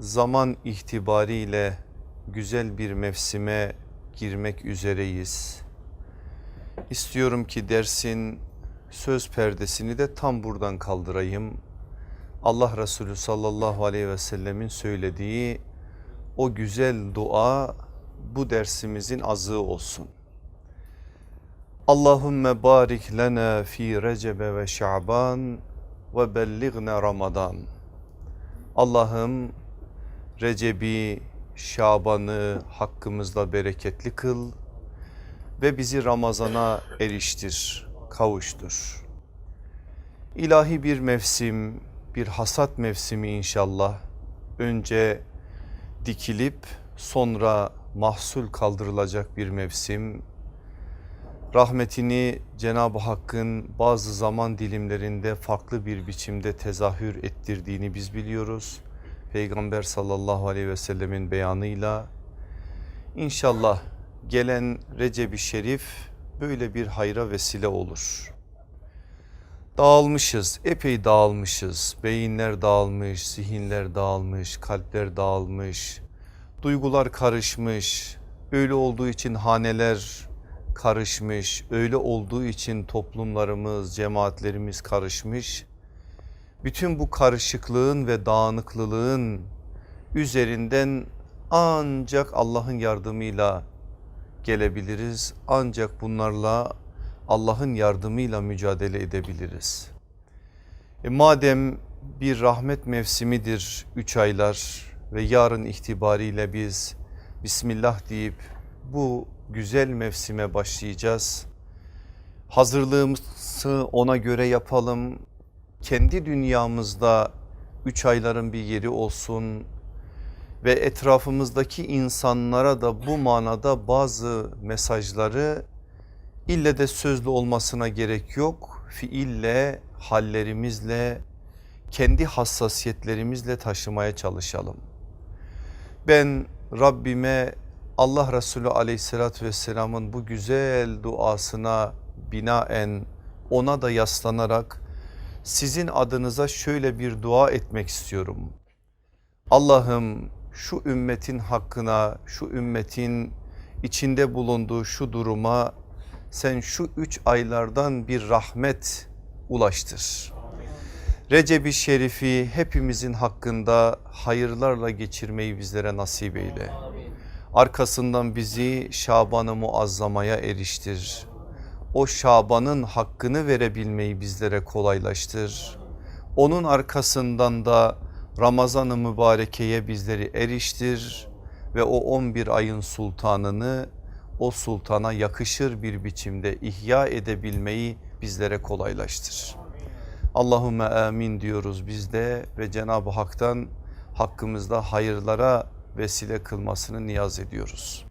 zaman itibariyle güzel bir mevsime girmek üzereyiz. İstiyorum ki dersin söz perdesini de tam buradan kaldırayım. Allah Resulü sallallahu aleyhi ve sellemin söylediği o güzel dua bu dersimizin azığı olsun. Allahümme barik lena fi recebe ve şaban ve belligne ramadan. Allah'ım Recep'i, Şaban'ı hakkımızda bereketli kıl ve bizi Ramazan'a eriştir, kavuştur. İlahi bir mevsim, bir hasat mevsimi inşallah. Önce dikilip sonra mahsul kaldırılacak bir mevsim. Rahmetini Cenab-ı Hakk'ın bazı zaman dilimlerinde farklı bir biçimde tezahür ettirdiğini biz biliyoruz. Peygamber sallallahu aleyhi ve sellemin beyanıyla inşallah gelen Recep-i Şerif böyle bir hayra vesile olur. Dağılmışız, epey dağılmışız. Beyinler dağılmış, zihinler dağılmış, kalpler dağılmış, duygular karışmış. Öyle olduğu için haneler karışmış, öyle olduğu için toplumlarımız, cemaatlerimiz karışmış. Bütün bu karışıklığın ve dağınıklılığın üzerinden ancak Allah'ın yardımıyla gelebiliriz. Ancak bunlarla Allah'ın yardımıyla mücadele edebiliriz. E madem bir rahmet mevsimidir 3 aylar ve yarın itibariyle biz Bismillah deyip bu güzel mevsime başlayacağız. Hazırlığımızı ona göre yapalım. Kendi dünyamızda 3 ayların bir yeri olsun ve etrafımızdaki insanlara da bu manada bazı mesajları ille de sözlü olmasına gerek yok. Fiille, hallerimizle, kendi hassasiyetlerimizle taşımaya çalışalım. Ben Rabbime Allah Resulü aleyhissalatü vesselamın bu güzel duasına binaen ona da yaslanarak sizin adınıza şöyle bir dua etmek istiyorum. Allah'ım şu ümmetin hakkına, şu ümmetin içinde bulunduğu şu duruma sen şu üç aylardan bir rahmet ulaştır. Recep-i Şerif'i hepimizin hakkında hayırlarla geçirmeyi bizlere nasip eyle. Arkasından bizi Şaban-ı Muazzama'ya eriştir. O Şaban'ın hakkını verebilmeyi bizlere kolaylaştır. Onun arkasından da Ramazan-ı Mübareke'ye bizleri eriştir ve o 11 ayın sultanını o sultana yakışır bir biçimde ihya edebilmeyi bizlere kolaylaştır. Allahümme amin diyoruz biz de ve Cenab-ı Hak'tan hakkımızda hayırlara vesile kılmasını niyaz ediyoruz.